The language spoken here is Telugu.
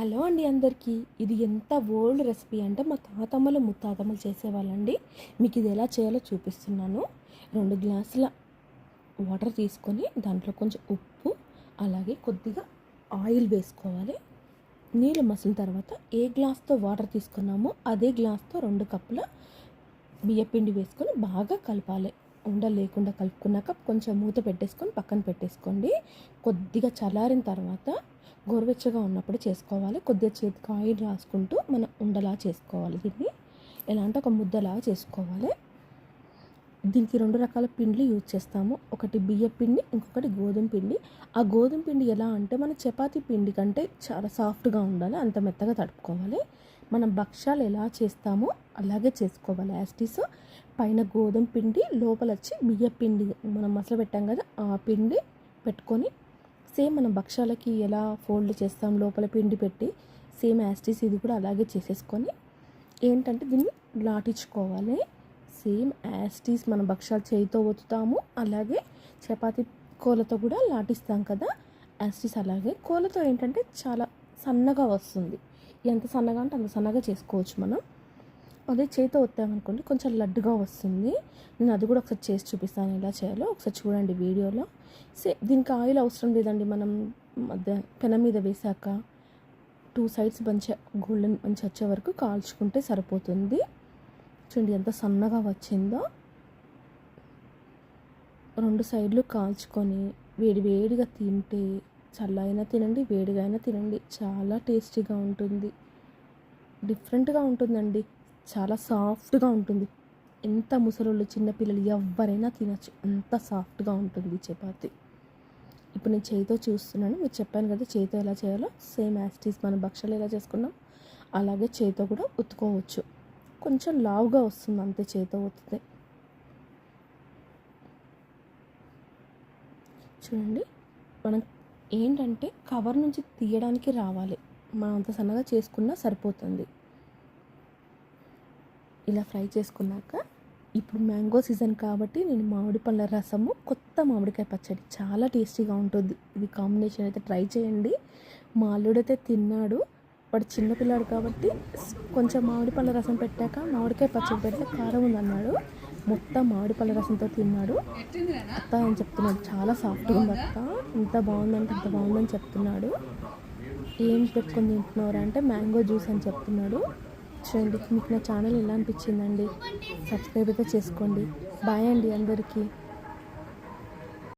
హలో అండి అందరికీ. ఇది ఎంత ఓల్డ్ రెసిపీ అంటే మా తాతమ్మలు ముత్తాతమ్మలు చేసేవాళ్ళండి. మీకు ఇది ఎలా చేయాలో చూపిస్తున్నాను. రెండు గ్లాసుల వాటర్ తీసుకొని దాంట్లో కొంచెం ఉప్పు అలాగే కొద్దిగా ఆయిల్ వేసుకోవాలి. నీళ్ళు మసిలిన తర్వాత ఏ గ్లాస్తో వాటర్ తీసుకున్నామో అదే గ్లాస్తో రెండు కప్పుల బియ్యపిండి వేసుకొని బాగా కలపాలి. ఉండ లేకుండా కలుపుకున్నాక కొంచెం మూత పెట్టేసుకొని పక్కన పెట్టేసుకోండి. కొద్దిగా చల్లారిన తర్వాత గోరువెచ్చగా ఉన్నప్పుడు చేసుకోవాలి. కొద్దిగా చేతికి ఆయిల్ రాసుకుంటూ మనం ఉండలా చేసుకోవాలి దీన్ని. ఎలా అంటే ఒక ముద్దలా చేసుకోవాలి. దీనికి రెండు రకాల పిండ్లు యూజ్ చేస్తాము. ఒకటి బియ్య పిండి ఇంకొకటి గోధుమ పిండి. ఆ గోధుమ పిండి ఎలా అంటే మన చపాతీ పిండి కంటే చాలా సాఫ్ట్గా ఉండాలి. అంత మెత్తగా తడుపుకోవాలి. మనం భక్ష్యాలు ఎలా చేస్తామో అలాగే చేసుకోవాలి. యాస్టీస్ పైన గోధుమ పిండి లోపల వచ్చి బియ్య పిండి మనం మసలు పెట్టాం కదా ఆ పిండి పెట్టుకొని సేమ్ మనం భక్ష్యాలకి ఎలా ఫోల్డ్ చేస్తాం లోపల పిండి పెట్టి సేమ్ యాస్టీస్ ఇది కూడా అలాగే చేసేసుకొని ఏంటంటే దీన్ని లాటించుకోవాలి. సేమ్ యాస్టీస్ మనం భక్ష్యాలు చేయితో ఒత్తుతాము అలాగే చపాతీ కోలతో కూడా లాటిస్తాం కదా యాస్టీస్ అలాగే. కోలతో ఏంటంటే చాలా సన్నగా వస్తుంది. ఎంత సన్నగా అంటే అంత సన్నగా చేసుకోవచ్చు మనం. అదే చేతితో ఒత్తామనుకోండి కొంచెం లడ్డుగా వస్తుంది. నేను అది కూడా ఒకసారి చేసి చూపిస్తాను ఎలా చేయాలో. ఒకసారి చూడండి వీడియోలో. సే దీనికి ఆయిల్ అవసరం లేదండి. మనం మధ్య పెన మీద వేసాక టూ సైడ్స్ మంచిగా గోల్డెన్ మంచి వచ్చే వరకు కాల్చుకుంటే సరిపోతుంది. చూడండి ఎంత సన్నగా వచ్చిందో. రెండు సైడ్లు కాల్చుకొని వేడి వేడిగా తింటే చల్లైనా తినండి వేడిగా అయినా తినండి. చాలా టేస్టీగా ఉంటుంది. డిఫరెంట్గా ఉంటుందండి. చాలా సాఫ్ట్గా ఉంటుంది. ఎంత ముసలోళ్ళు చిన్నపిల్లలు ఎవరైనా తినచ్చు. అంత సాఫ్ట్గా ఉంటుంది చపాతి. ఇప్పుడు నేను చేతితో చూస్తున్నాను. మీరు చెప్పాను కదా చేతితో ఎలా చేయాలో. సేమ్ యాస్టీస్ మనం భక్షాలు ఎలా చేసుకున్నాం. అలాగే చేతితో కూడా ఉత్తుకోవచ్చు కొంచెం లావుగా వస్తుంది అంతే చేతితో ఉత్తితే చూడండి. మనం ఏంటంటే కవర్ నుంచి తీయడానికి రావాలి. మనం అంత సన్నగా చేసుకున్నా సరిపోతుంది. ఇలా ఫ్రై చేసుకున్నాక ఇప్పుడు మ్యాంగో సీజన్ కాబట్టి నేను మామిడి పండ్ల రసము కొత్త మామిడికాయ పచ్చడి చాలా టేస్టీగా ఉంటుంది. ఇది కాంబినేషన్ అయితే ట్రై చేయండి. మా అల్లుడైతే తిన్నాడు. వాడు చిన్నపిల్లాడు కాబట్టి కొంచెం మామిడి పళ్ళ రసం పెట్టాక మామిడికాయ పచ్చడి పెడితే కారం ఉందన్నాడు. మొత్తం మామిడి పళ్ళ రసంతో తిన్నాడు. అత్త అని చెప్తున్నాడు? చాలా సాఫ్ట్గా ఉంది అత్త. ఇంత బాగుందంటే అంత బాగుందని చెప్తున్నాడు. ఏం పెట్టుకొని తింటున్నారు అంటే మ్యాంగో జ్యూస్ అని చెప్తున్నాడు. చూడండి మీకు నా ఛానల్ ఎలా అనిపించిందండి? సబ్స్క్రైబ్ అయితే చేసుకోండి. బాయ్ అండి అందరికీ.